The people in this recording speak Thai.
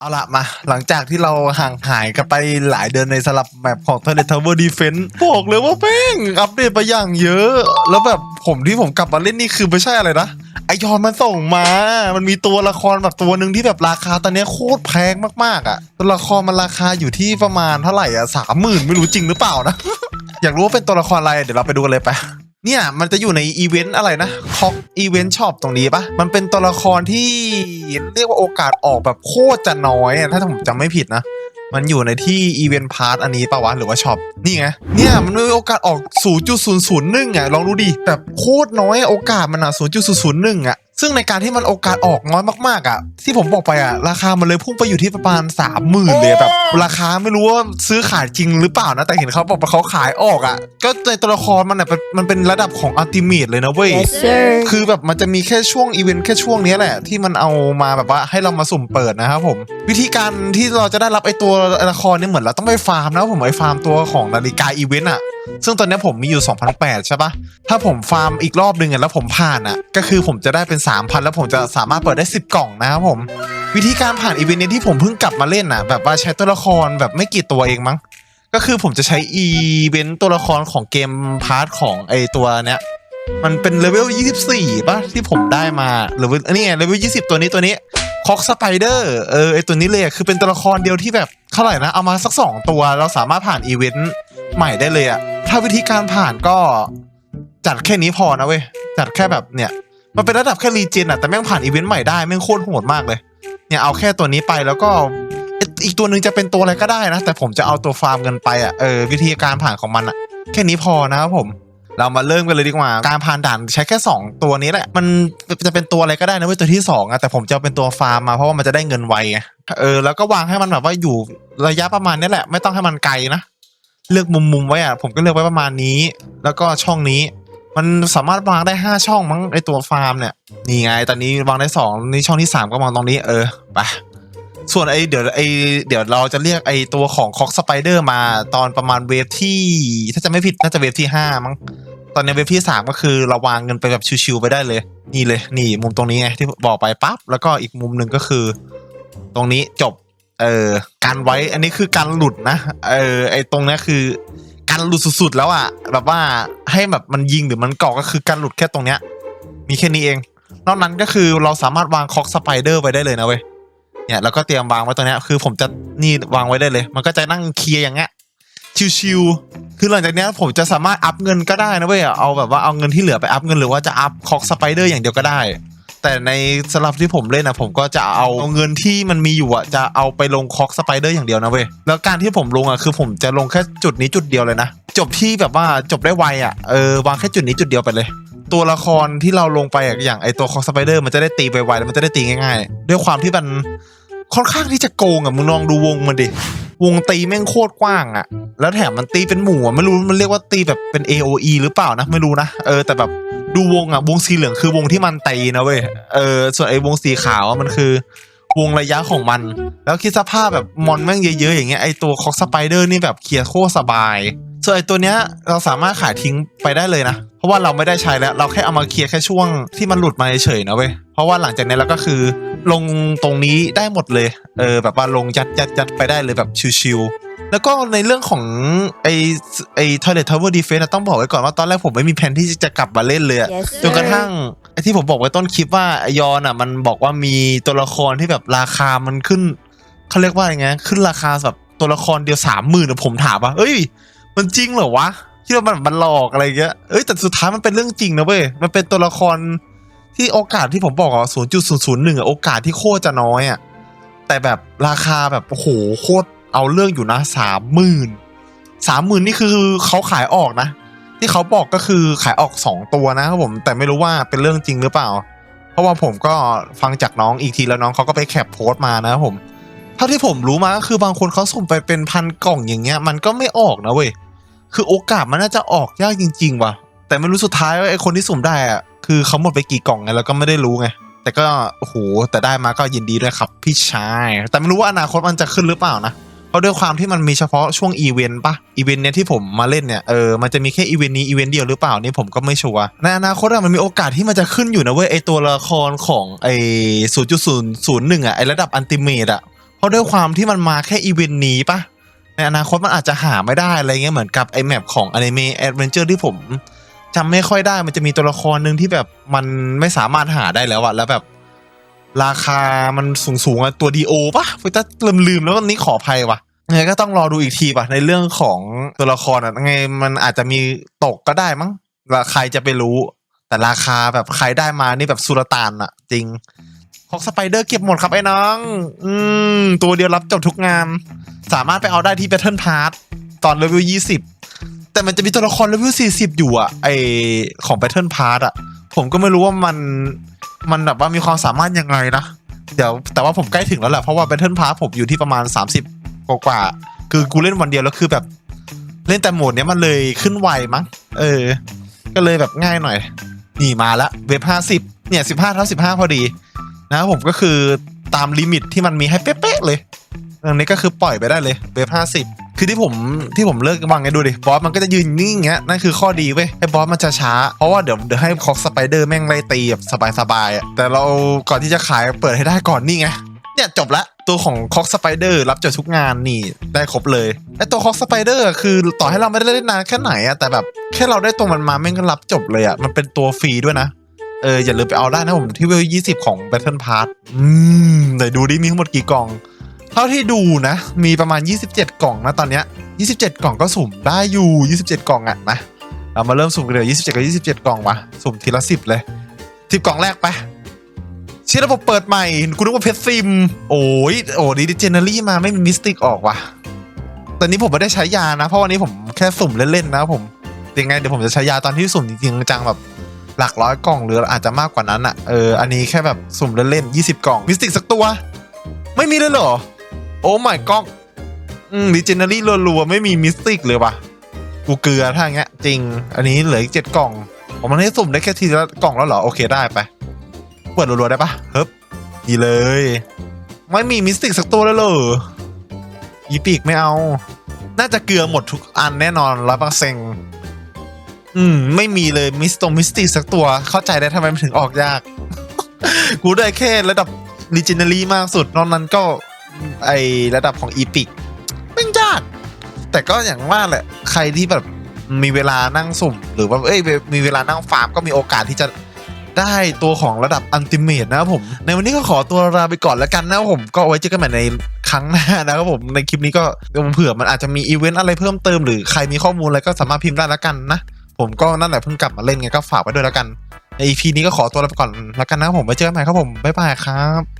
เอาละมาหลังจากที่เราห่างหายกันไปหลายเดือนในสลับแมปของ Toilet Tower Defense บอกเลยว่าแม่งอัปเดตไปอย่างเยอะ แล้วแบบผมที่ผมกลับมาเล่นนี่คือไม่ใช่อะไรนะ ไอยอนมันส่งมา มันมีตัวละครแบบตัวหนึ่งที่แบบราคาตอนนี้โคตรแพงมากๆอะ่ะ ตัวละครมันราคาอยู่ที่ประมาณเท่าไหร่อะสามหมื่นไม่รู้จริงหรือเปล่านะ อยากรู้ว่าเป็นตัวละครอะไรเดี๋ยวเราไปดูกันเลยไป เนี่ยมันจะอยู่ในอีเวนต์อะไรนะคอกอีเวนต์ช็อปตรงนี้ปะมันเป็นตัวละครที่เรียกว่าโอกาสออกแบบโคตรจะน้อยถ้าผมจำไม่ผิดนะ มันอยู่ในที่อีเวนต์พาร์ทอันนี้ปะวะหรือว่าช็อปนี่ไงเนี่ยมันมีโอกาสออก 0.001อะลองดูดิแบบโคตรน้อยโอกาสมันอะ0.001อะ ซึ่งในการที่มันโอกาสออกน้อยมากๆอะ ที่ผมบอกไปอะ ราคามันเลยพุ่งไปอยู่ที่ประมาณ30,000เลยแบบ ราคาไม่รู้ว่าซื้อขายจริงหรือเปล่านะ แต่เห็นเขาบอกว่าเขาขายออกอะ ก็ในตัวละครมันอะเป็นมันเป็นระดับของอัลติเมทเลยนะเว้ย Yes sir คือแบบมันจะมีแค่ช่วงอีเวนต์แค่ช่วงเนี้ยแหละ ที่มันเอามาแบบว่าให้เรามาสุ่มเปิดนะครับผม วิธีการที่เราจะได้รับไอตัวละครเนี่ยเหมือนเราต้องไปฟาร์มนะครับผมไอฟาร์มตัวของนาฬิกาอีเวนต์อะ ซึ่งตอนนี้ผมมีอยู่ 2,008ใช่ปะถ้าผมฟาร์มอีกรอบหนึ่งอะแล้วผมผ่านอะก็คือผมจะได้เป็น 3,000 แล้วผมจะสามารถเปิดได้ 10 กล่องนะครับผม วิธีการผ่านอีเวนต์นี้ที่ผมเพิ่งกลับมาเล่นอะแบบว่าใช้ตัวละครแบบไม่กี่ตัวเองมั้ง ก็คือผมจะใช้อีเวนต์ตัวละครของเกมพาร์ทของไอตัวเนี้ยมันเป็นเลเวล 24ป่ะที่ผมได้มาหรือว่าอันนี้ไงเลเวล 20 ตัวนี้ตัวนี้คอกสไปเดอร์เออไอตัวนี้เลยคือเป็นตัวละครเดียวที่แบบเท่าไหร่นะ เอามาสัก 2 ตัวเราสามารถผ่านอีเวนต์ใหม่ได้เลยอะ ถ้าวิธีการผ่านก็จัดแค่นี้พอนะเว้ย จัดแค่แบบเนี่ย มันเป็นระดับแค่รีเจนอะแต่แม่งผ่านอีเวนต์ใหม่ได้ แม่งโคตรโหดมากเลย เนี่ยเอาแค่ตัวนี้ไปแล้วก็อีกตัวหนึ่งจะเป็นตัวอะไรก็ได้นะ แต่ผมจะเอาตัวฟาร์มเงินไปอะเออวิธีการผ่านของมันอะแค่นี้พอนะครับผมเรามาเริ่มกันเลยดีกว่า การผ่านด่านใช้แค่ 2 ตัวนี้แหละ มันจะเป็นตัวอะไรก็ได้นะเว้ยตัวที่ 2อะแต่ผมจะเอาเป็นตัวฟาร์มมาเพราะว่ามันจะได้เงินไวเออแล้วก็วางให้มันแบบว่าอยู่ระยะประมาณนี้แหละ ไม่ต้องให้มันไกลนะ เลือกมุมมุมไว้อะผมก็เลือกไว้ประมาณนี้ แล้วก็ช่องนี้ มันสามารถวางได้ 5 ช่องมั้งไอตัวฟาร์มเนี่ยนี่ไงตอนนี้วางได้2นี่ช่องที่ 3 ก็วางตรงนี้เออไปส่วนไอเดี๋ยวไอเดี๋ยวเราจะเรียกไอตัวของคอกสไปเดอร์มาตอนประมาณเวฟที่ ถ้าจะไม่ผิดน่าจะเวฟที่ห้ามั้งตอนนี้เว็บที่สามก็คือเราวางเงินไปแบบชิวๆไปได้เลย นี่เลยนี่มุมตรงนี้ไงที่บอกไปปั๊บแล้วก็อีกมุมหนึ่งก็คือ ตรงนี้จบ เออการไว้อันนี้คือการหลุดนะเออไอตรงนี้คือ การหลุดสุดๆแล้วอะแบบว่าให้แบบมันยิงหรือมันเกาะก็คือการหลุดแค่ตรงเนี้ย มีแค่นี้เอง นอกนั้นก็คือเราสามารถวางคอกสไปเดอร์ไว้ได้เลยนะเว้ยเนี่ยแล้วก็เตรียมวางไว้ตรงเนี้ยคือผมจะนี่วางไว้ได้เลย มันก็จะนั่งเคลียร์อย่างเงี้ยชิวๆคือหลังจากนี้ผมจะสามารถอัพเงินก็ได้นะเว้ยเอาแบบว่าเอาเงินที่เหลือไปอัพเงินหรือว่าจะอัพคอกสไปเดอร์อย่างเดียวก็ได้ แต่ในสำหรับที่ผมเล่นนะผมก็จะเอาเงินที่มันมีอยู่อะจะเอาไปลงคอกสไปเดอร์อย่างเดียวนะเว้ยแล้วการที่ผมลงอะคือผมจะลงแค่จุดนี้จุดเดียวเลยนะ จบที่แบบว่าจบได้ไวอะเออวางแค่จุดนี้จุดเดียวไปเลย ตัวละครที่เราลงไปอะอย่างไอตัวคอกสไปเดอร์มันจะได้ตีไวๆแล้วมันจะได้ตีง่ายๆ ด้วยความที่มันค่อนข้างที่จะโกงอะมึงลองดูวงมันดิวงตีแม่งโคตรกว้างอะแล้วแถมมันตีเป็นหมู่อะไม่รู้มันเรียกว่าตีแบบเป็น AOE หรือเปล่านะไม่รู้นะเออแต่แบบ ดูวงอะวงสีเหลืองคือวงที่มันตีนะเว้ยเออส่วนไอ้วงสีขาวมันคือ วงระยะของมัน แล้วคิดสภาพแบบมอนแม่งเยอะๆอย่างเงี้ยไอตัวคอกสไปเดอร์นี่แบบเคลียร์โคตรสบาย ส่วนไอตัวเนี้ยเราสามารถขายทิ้งไปได้เลยนะ เพราะว่าเราไม่ได้ใช้แล้ว เราแค่เอามาเคลียร์แค่ช่วงที่มันหลุดมาเฉยๆนะเว้ยเพราะว่าหลังจากนี้เราก็คือ ลงตรงนี้ได้หมดเลย เออแบบว่าลงยัดยัดยัดไปได้เลยแบบชิวๆ แล้วก็ในเรื่องของไอไอ Toilet Tower Defense อะต้องบอกไว้ก่อนว่าตอนแรกผมไม่มีแผนที่จะกลับมาเล่นเลยอะ Yes จนกระทั่งไอที่ผมบอกไว้ต้นคลิปว่าไอยอนอะ มันบอกว่ามีตัวละครที่แบบราคามันขึ้นเขาเรียกว่าไงขึ้นราคาแบบตัวละครเดียวสามหมื่นผมถามว่าเอ้ย มันจริงเหรอวะที่ว่ามันมันหลอกอะไรเงี้ยเอ้ยแต่สุดท้ายมันเป็นเรื่องจริงนะเว้ยมันเป็นตัวละครที่โอกาสที่ผมบอกอะศูนย์จุดศูนย์ศูนย์หนึ่งอะโอกาสที่โคตรจะน้อยอะแต่แบบราคาแบบโอ้โหโคตร เอาเรื่องอยู่นะสามหมื่นสามหมื่นนี่คือเขาขายออกนะ ที่เขาบอกก็คือขายออก2ตัวนะครับผมแต่ไม่รู้ว่าเป็นเรื่องจริงหรือเปล่า เพราะว่าผมก็ฟังจากน้องอีกทีแล้วน้องเขาก็ไปแคปโพสต์มานะครับผมเท่าที่ผมรู้มาก็คือบางคนเขาสุ่มไปเป็นพันกล่องอย่างเงี้ย มันก็ไม่ออกนะเว้ยคือโอกาสมันน่าจะออกยากจริง ๆ ว่ะ แต่ไม่รู้สุดท้ายว่าไอ้คนที่สุ่มได้อะคือเขาหมดไปกี่กล่องไงเราก็ไม่ได้รู้ไงแต่ก็โอ้โหแต่ได้มาก็ยินดีด้วยครับ พี่ชาย แต่ไม่รู้ว่าอนาคตมันจะขึ้นหรือเปล่านะ เพราะด้วยความที่มันมีเฉพาะช่วงอีเวนต์ปะอีเวนต์เนี้ยที่ผมมาเล่นเนี่ยเออมันจะมีแค่อีเวนต์นี้อีเวนต์เดียวหรือเปล่านี่ผมก็ไม่ชัวร์ในอนาคตอะมันมีโอกาสที่มันจะขึ้นอยู่นะเว้ยไอตัวละครของไอศูนย์จุดศูนย์ศูนย์หนึ่งอะไอระดับอันติเมตอะเพราะด้วยความที่มันมาแค่อีเวนต์นี้ปะในอนาคตมันอาจจะหาไม่ได้อะไรเงี้ยเหมือนกับไอแมปของอนิเมะแอดเวนเจอร์ที่ผมจำไม่ค่อยได้มันจะมีตัวละครหนึ่งที่แบบมันไม่สามารถหาได้แล้วอะแล้วแบบ ราคามันสูงสูงอะตัวดีโอปะไปจะลืมลืมแล้ววันนี้ขออภัยว่ะไงก็ต้องรอดูอีกทีป่ะ ในเรื่องของตัวละครอะไงมันอาจจะมีตกก็ได้มั้งใครจะไปรู้ แต่ราคาแบบใครได้มานี่แบบสุลต่านอะจริงคอกสไปเดอร์เก็บหมดครับไอ้น้อง อืม ตัวเดียวรับจบทุกงาน สามารถไปเอาได้ที่ Battle Pass ตอนเลเวล20แต่มันจะมีตัวละครเลเวล40อยู่อะไอของ Battle Pass อะผมก็ไม่รู้ว่ามัน มันแบบว่ามีความสามารถยังไงนะ เดี๋ยวแต่ว่าผมใกล้ถึงแล้วแหละ เพราะว่า Battle Pass ผมอยู่ที่ประมาณ 30 กว่ากว่าคือกูเล่นวันเดียวแล้วคือแบบ เล่นแต่โหมดเนี้ยมันเลยขึ้นไวมั้ง เออ ก็เลยแบบง่ายหน่อย นี่มาละเว็บ50เนี่ย15เท่า15พอดี นะผมก็คือตามลิมิตที่มันมีให้เป๊ะๆเลยอันนี้ก็คือปล่อยไปได้เลยเว็บ50 คือที่ผมที่ผมเลิกวางไงดูดิบอสมันก็จะยืนนิ่งเงี้ยนั่นคือข้อดีเว้ยให้บอสมันจะช้า เพราะว่าเดี๋ยวเดี๋ยวให้คอกสไปเดอร์แม่งไล่ตีแบบสบายๆแต่เราก่อนที่จะขายเปิดให้ได้ก่อนนี่ไงเนี่ยจบละตัวของคอกสไปเดอร์รับจดทุกงานนี่ได้ครบเลยไอตัวคอกสไปเดอร์คือต่อให้เราไม่ได้เล่นนานแค่ไหนอะแต่แบบแค่เราได้ตัวมันมาแม่งก็รับจบเลยอะมันเป็นตัวฟรีด้วยนะเอออย่าลืมไปเอาได้นะผมที่เวลยี่สิบของ Battle Pass อืมเดี๋ยวดูดิมีทั้งหมดกี่กล่อง ท่าที่ดูนะ มีประมาณ 27 กล่องนะตอนเนี้ย27 กล่องก็สุ่มได้อยู่ 27 กล่องอะนะเรามาเริ่มสุ่มกันเลย27 กับ 27 กล่องวะสุ่มทีละ 10 เลย 10 กล่องแรกไปเชื่อระบบเปิดใหม่กูนึกว่าเพชรซิม โอ้ยโอ้ดีดิเจเนอรี่มาไม่มีมิสติกออกว่ะตอนนี้ผมไม่ได้ใช้ยานะ เพราะวันนี้ผมแค่สุ่มเล่นๆนะผมยังไงเดี๋ยวผมจะใช้ยาตอนที่สุ่มจริงๆจังแบบหลักร้อยกล่องหรืออาจจะมากกว่านั้นอะเอออันนี้แค่แบบสุ่มเล่นๆ20 กล่องมิสติกสักตัว ไม่มีเลยเหรอ โอ้ my god อืมดิเจเนอรี่รัวๆ ไม่มีมิสติกเลยว่ะ กูเกลือถ้าท่างเงี้ยจริง อันนี้เหลืออีกเจ็ดกล่องผมมันให้สุ่มได้แค่ทีละกล่องแล้วเหรอ โอเคได้ไปเปิดรัวๆ ได้ปะเฮ้ยดีเลย ไม่มีมิสติกสักตัวเลยเหรออีปีกไม่เอา น่าจะเกลือหมดทุกอันแน่นอนร้อยเปอร์เซ็นต์อืม ไม่มีเลยมิสตงมิสติกสักตัว เข้าใจได้ทำไมมันถึงออกยาก กูได้แค่ระดับ l ิจินารีมากสุด นอกนั้นก็ ไอระดับของอีพิกไม่ยาก แต่ก็อย่างว่าแหละ ใครที่แบบมีเวลานั่งสุ่ม หรือว่าเอ้ยมีเวลานั่งฟาร์มก็มีโอกาสที่จะได้ตัวของระดับอันติเมตนะครับผม ในวันนี้ก็ขอตัวลาไปก่อนแล้วกันนะครับผม ก็ไว้เจอกันใหม่ในครั้งหน้านะครับผม ในคลิปนี้ก็เผื่อมันอาจจะมีอีเวนต์อะไรเพิ่มเติมหรือใครมีข้อมูลอะไรก็สามารถพิมพ์ได้แล้วกันนะ ผมก็นั่นแหละเพิ่งกลับมาเล่นไงก็ฝากไว้ด้วยแล้วกัน ใน EP นี้ก็ขอตัวลาไปก่อนแล้วกันนะครับผมไว้เจอกันใหม่ครับผมบ๊ายบายครับ